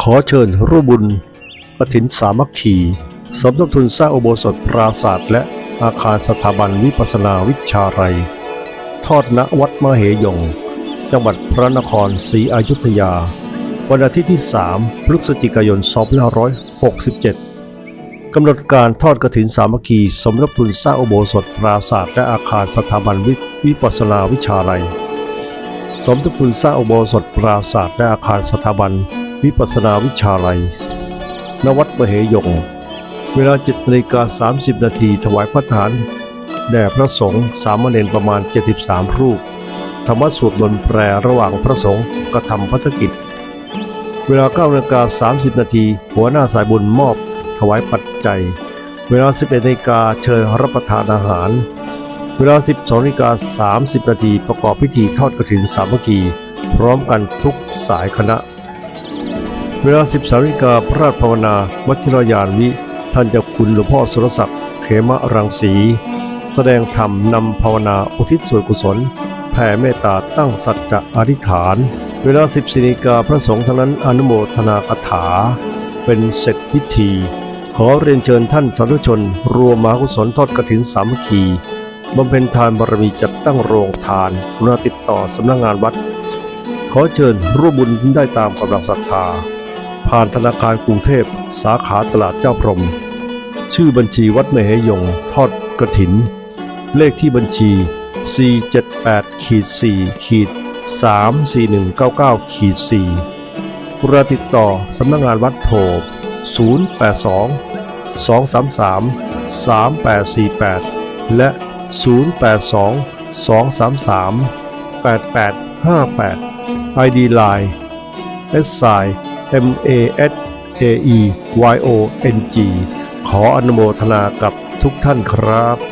ขอเชิญร่วมบุญกฐินสามัคคีสมทบทุนสร้างอุโบสถปราศาสตร์และอาคารสถาบันวิปัสนาวิชาไร ทอดณวัดมเหยง จังหวัดพระนครศรีอยุธยา วันอาทิตย์ที่ 3 พฤศจิกายน 2567 กำหนดการทอดกฐินสามัคคีสมทบทุนสร้างอุโบสถปราศาสตร์และอาคารสถาบันวิวิปัสนาวิชาไร สมทบทุนสร้างอุโบสถปราศาสตร์และอาคารสถาบัน วิปัสนาวิชาลัย ณ วัดมเหยง เวลา7นาฬิกา30 นาทีถวายพระทาน แด่พระสงฆ์สามเณรประมาณ 73 รูป ธรรมสวดมนต์แปรระหว่างพระสงฆ์กระทำพัฒกิจ เวลา9นาฬิกา30 นาทีหัวหน้าสายบุญมอบ ถวายปัจจัย เวลา 11นาฬิกาเชิญรับประทานอาหาร เวลา 12นาฬิกา30 นาทีประกอบพิธีทอดกฐินสามัคคีพร้อมกันทุกสายคณะ เวลา13นาฬิกาพระราชภาวนาวัชิรยานวิ ท่านเจ้าคุณหลวงพ่อสุรศักดิ์เขมะรังสี แสดงธรรมนำภาวนาอุทิศส่วนกุศล แผ่เมตตาตั้งสัจจะอธิษฐาน เวลา14นาฬิกาพระสงฆ์ทั้งนั้นอนุโมทนาคาถา เป็นเสร็จพิธี ขอเรียนเชิญท่านสาธุชน รวมมหากุศลทอดกฐินสามัคคีบำเพ็ญทานบารมีจัดตั้งโรงทานกรุณาติดต่อสำนักงานวัด ขอเชิญร่วมบุญได้ตามกำลังศรัทธา ผ่านธนาคารกรุงเทพ สาขาตลาดเจ้าพรม ชื่อบัญชีวัดเมหยง ทอดกระถิน เลขที่บัญชี 478ขีด4ขีด34199ขีด4รติดต่อสำนักงานวัดโทร 082 233 3848 และ 082 233 8858 ID Line S I M A S A E Y O N G ขออนุโมทนากับทุกท่านครับ